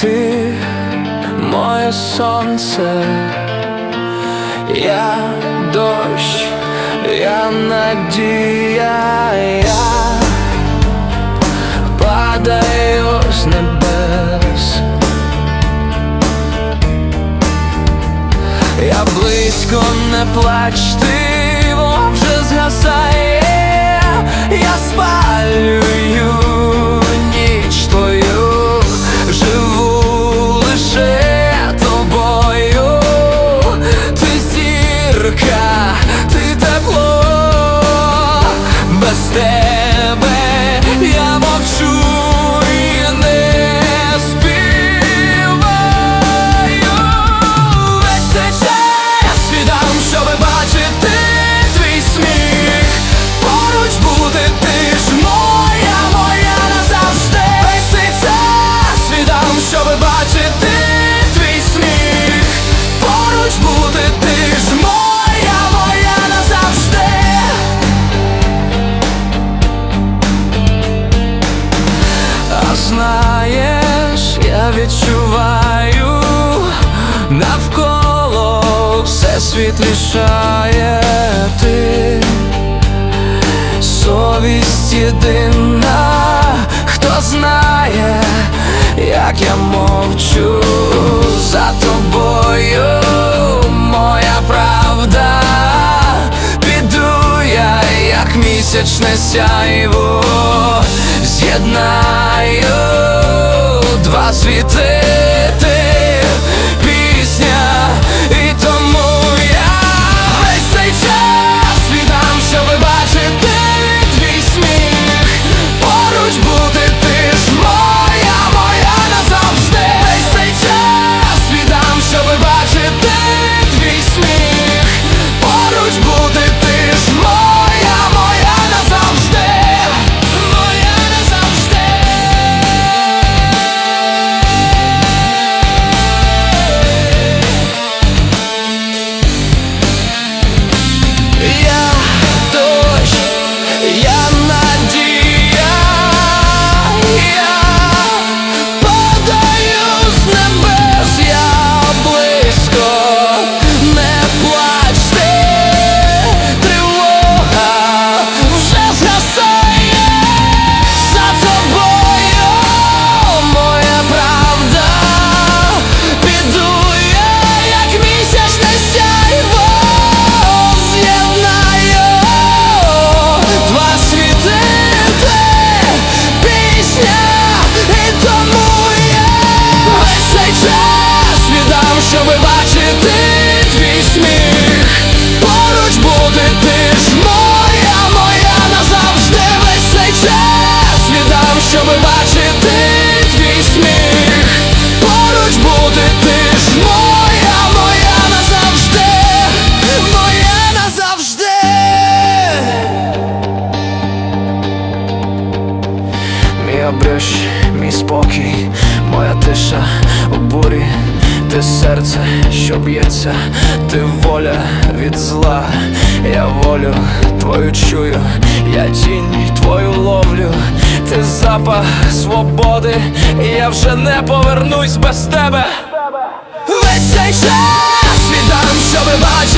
Ти моє сонце, я дощ, я надія, я падаю з небес. Я близько не плач, ти вже згасає, я спалюю знаєш, я відчуваю навколо все світлішає ти, совість єдина, хто знає, як я мовчу за тобою, моя правда, піду як місячне сяйво, з'єднаю два світи, Мій обриш, мій спокій, моя тиша у бурі, ти серце, що б'ється, ти воля від зла, я волю твою чую, я тінь твою ловлю, ти запах свободи, і я вже не повернусь без тебе. Весь цей час віддам, щоби бачити